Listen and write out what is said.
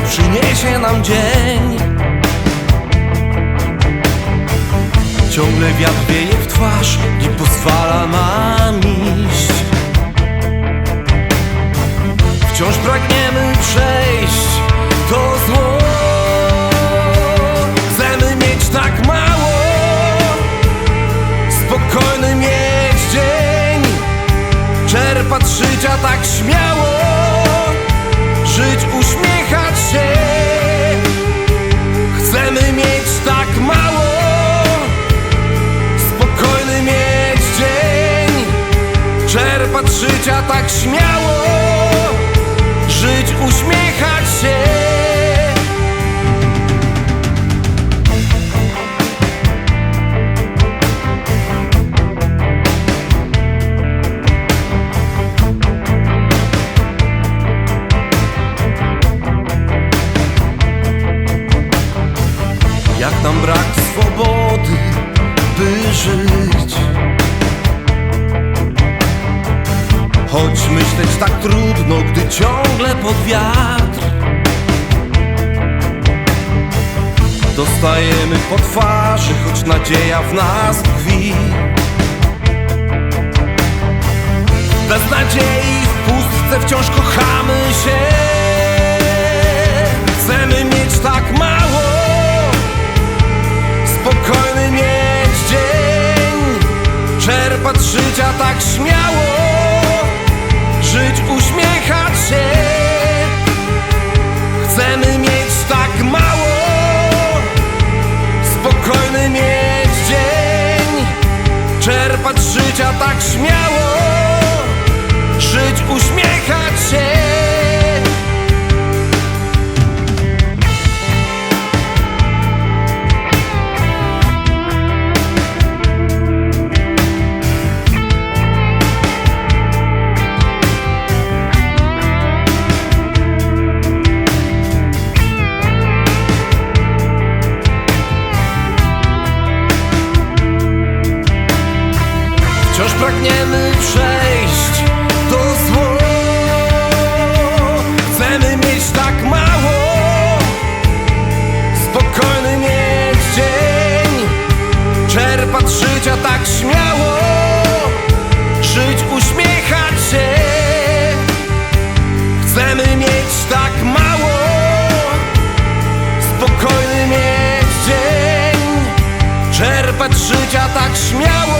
przyniesie nam dzień. Ciągle wiatr wieje w twarz, nie pozwala nam iść. Wciąż pragniemy przejść to zło. Chcemy mieć tak mało, spokojny mieć dzień, czerpać życia tak śmiało, z życia tak śmiało, żyć, uśmiechać się. Jak nam brak swobody, by żyć Choć myśleć tak trudno, gdy ciągle pod wiatr Dostajemy po twarzy, choć nadzieja w nas tkwi. Bez nadziei w pustce wciąż kochamy się. Chcemy mieć tak mało. Spokojny mieć dzień. Czerpać życia tak śmiało Chcemy mieć tak mało. Spokojny mieć dzień. Czerpać życia tak śmiało. Żyć, uśmiechać się pragniemy przejść do zło. Chcemy mieć tak mało. Spokojny mieć dzień. Czerpać życia tak śmiało. Żyć, uśmiechać się. Chcemy mieć tak mało. Spokojny mieć dzień. Czerpać życia tak śmiało